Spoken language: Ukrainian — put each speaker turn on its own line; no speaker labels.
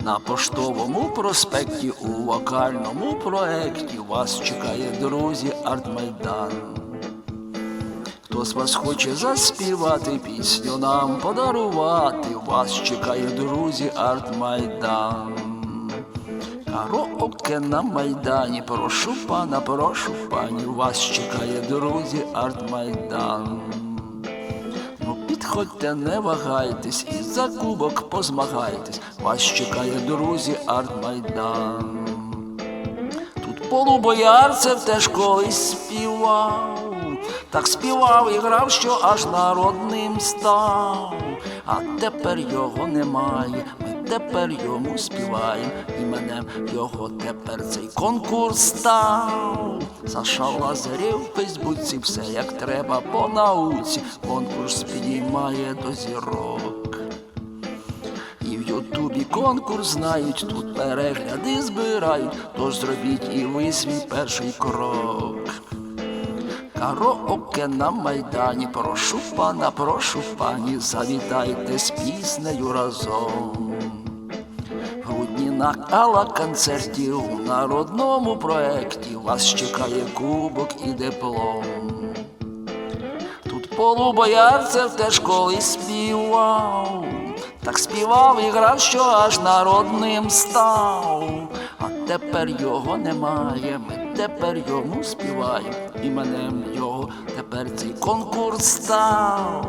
На поштовому проспекті у вокальному проекті вас чекає, друзі, артмайдан. Хто з вас хоче заспівати пісню нам подарувати, вас чекає, друзі, артмайдан. Караоке на майдані, прошу пана, прошу пані, вас чекає, друзі, артмайдан. Підходьте, не вагайтесь, і за кубок позмагайтесь, вас чекає, друзі, артмайдан. Тут полубоярцев теж колись співав, так співав і грав, що аж народним став, а тепер його немає. Тепер йому співаємо, іменем його тепер цей конкурс став. Саша Лазарів в Фейсбуці все як треба по науці. Конкурс підіймає до зірок. І в Ютубі конкурс знають, тут перегляди збирають, тож зробіть і ви свій перший крок. Караоке на майдані, прошу пана, прошу пані, завітайте з піснею разом. В грудні на гала-концерті у народному проекті вас чекає кубок і диплом. Тут полубоярцев теж колись співав, так співав і грав, що аж народним став. А тепер його немає, ми тепер йому співаємо, іменем його тепер цей конкурс став.